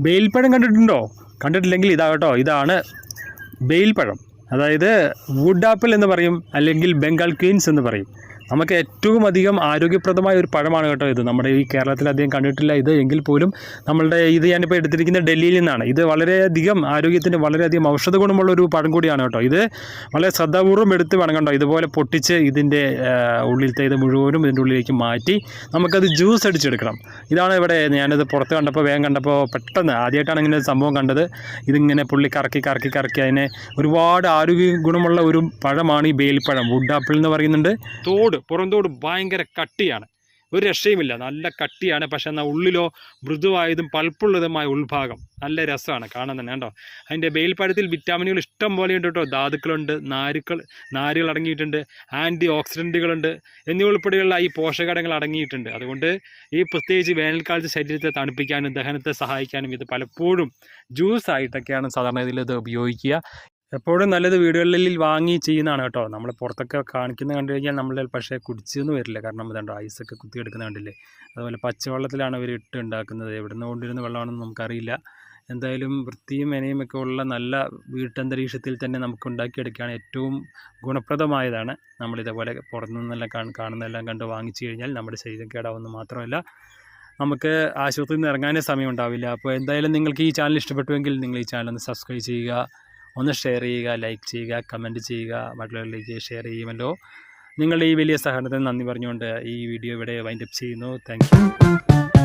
ബെയിൽപ്പഴം കണ്ടിട്ടുണ്ടോ? കണ്ടിട്ടില്ലെങ്കിൽ ഇതാ കേട്ടോ ഇതാണ് ബെയിൽപ്പഴം അതായത് വുഡ് ആപ്പിൾ എന്ന് പറയും അല്ലെങ്കിൽ ബംഗാൾ ക്വീൻസ് എന്ന് പറയും. നമുക്ക് ഏറ്റവും അധികം ആരോഗ്യപ്രദമായ ഒരു പഴമാണ് കേട്ടോ ഇത്. നമ്മുടെ ഈ കേരളത്തിൽ അധികം കണ്ടിട്ടില്ല ഇത്. എങ്കിൽ പോലും നമ്മളുടെ ഇത് ഞാനിപ്പോൾ എടുത്തിരിക്കുന്ന ഡൽഹിയിൽ നിന്നാണ്. ഇത് വളരെയധികം ആരോഗ്യത്തിന് വളരെയധികം ഔഷധ ഗുണമുള്ള ഒരു പഴം കൂടിയാണ് കേട്ടോ ഇത്. വളരെ ശ്രദ്ധാപൂർവം എടുത്ത് വേണം കേട്ടോ ഇതുപോലെ പൊട്ടിച്ച് ഇതിന്റെ ഉള്ളിലത്തെ ഇത് മുഴുവനും ഇതിന്റെ ഉള്ളിലേക്ക് മാറ്റി നമുക്കത് ജ്യൂസ് അടിച്ചെടുക്കണം. ഇതാണ് ഇവിടെ ഞാനിത് പുറത്ത് കണ്ടപ്പോൾ വേഗം കണ്ടപ്പോൾ പെട്ടെന്ന് ആദ്യമായിട്ടാണ് ഇങ്ങനെ സംഭവം കണ്ടത്. ഇതിങ്ങനെ പുള്ളി കറക്കി കറക്കി കറക്കി അതിനെ ഒരുപാട് ആരോഗ്യ ഗുണമുള്ള ഒരു പഴമാണ് ഈ ബേൽപ്പഴം. വുഡ് ആപ്പിൾ എന്ന് പറയുന്നുണ്ട്. തോട്. പുറന്തോട് ഭയങ്കര കട്ടിയാണ്. ഒരു രക്ഷയുമില്ല. നല്ല കട്ടിയാണ്. പക്ഷെ എന്നാൽ ഉള്ളിലോ മൃദുവായതും പൾപ്പുള്ളതുമായ ഉൾഭാഗം നല്ല രസമാണ് കാണാൻ തന്നെ കണ്ടോ? അതിന്റെ വെയിൽപ്പഴത്തിൽ വിറ്റാമിനുകൾ ഇഷ്ടം പോലെ ഉണ്ട് കേട്ടോ. ധാതുക്കളുണ്ട് നാരുക്കൾ നാരുകൾ അടങ്ങിയിട്ടുണ്ട് ആന്റി ഓക്സിഡന്റുകളുണ്ട് എന്നിവ ഉൾപ്പെടെയുള്ള ഈ പോഷകഘടകങ്ങൾ അടങ്ങിയിട്ടുണ്ട്. അതുകൊണ്ട് ഈ പ്രത്യേകിച്ച് വേനൽക്കാലത്ത് ശരീരത്തെ തണുപ്പിക്കാനും ദഹനത്തെ സഹായിക്കാനും ഇത് പലപ്പോഴും ജ്യൂസ് ആയിട്ടൊക്കെയാണ് സാധാരണ ഇതിൽ ഇത് ഉപയോഗിക്കുക. എപ്പോഴും നല്ലത് വീടുകളിൽ വാങ്ങി ചെയ്യുന്നതാണ് കേട്ടോ. നമ്മൾ പുറത്തൊക്കെ കാണിക്കുന്ന കണ്ടു കഴിഞ്ഞാൽ നമ്മൾ പക്ഷേ കുടിച്ചെന്ന് വരില്ല. കാരണം ഇതുണ്ടോ ഐസൊക്കെ കുത്തിയെടുക്കുന്ന കണ്ടില്ലേ? അതുപോലെ പച്ചവെള്ളത്തിലാണ് ഇവർ ഇട്ട് ഉണ്ടാക്കുന്നത്. എവിടെ നിന്ന് കൊണ്ടിരുന്ന വെള്ളമാണെന്ന് നമുക്കറിയില്ല. എന്തായാലും വൃത്തിയും മെനയും ഒക്കെ ഉള്ള നല്ല വീട്ടന്തരീക്ഷത്തിൽ തന്നെ നമുക്ക് ഉണ്ടാക്കിയെടുക്കുകയാണ് ഏറ്റവും ഗുണപ്രദമായതാണ്. നമ്മളിതേപോലെ പുറത്തു നിന്നെല്ലാം കാണ- കാണുന്നതെല്ലാം കണ്ട് വാങ്ങിച്ചു കഴിഞ്ഞാൽ നമ്മുടെ ശരീരം കേടാവുന്നു മാത്രമല്ല നമുക്ക് ആശുപത്രിയിൽ നിന്ന് ഇറങ്ങാനേ സമയം ഉണ്ടാവില്ല അപ്പോൾ എന്തായാലും നിങ്ങൾക്ക് ഈ ചാനൽ ഇഷ്ടപ്പെട്ടുവെങ്കിൽ നിങ്ങൾ ഈ ചാനൽ ഒന്ന് സബ്സ്ക്രൈബ് ചെയ്യുക. ഒന്ന് ഷെയർ ചെയ്യുക ലൈക്ക് ചെയ്യുക കമന്റ് ചെയ്യുക മറ്റുള്ളവരിലേക്ക് ഷെയർ ചെയ്യുമല്ലോ. നിങ്ങളുടെ ഈ വലിയ സഹകരണത്തിന് നന്ദി പറഞ്ഞുകൊണ്ട് ഈ വീഡിയോ ഇവിടെ വൈൻഡപ്പ് ചെയ്യുന്നു. താങ്ക്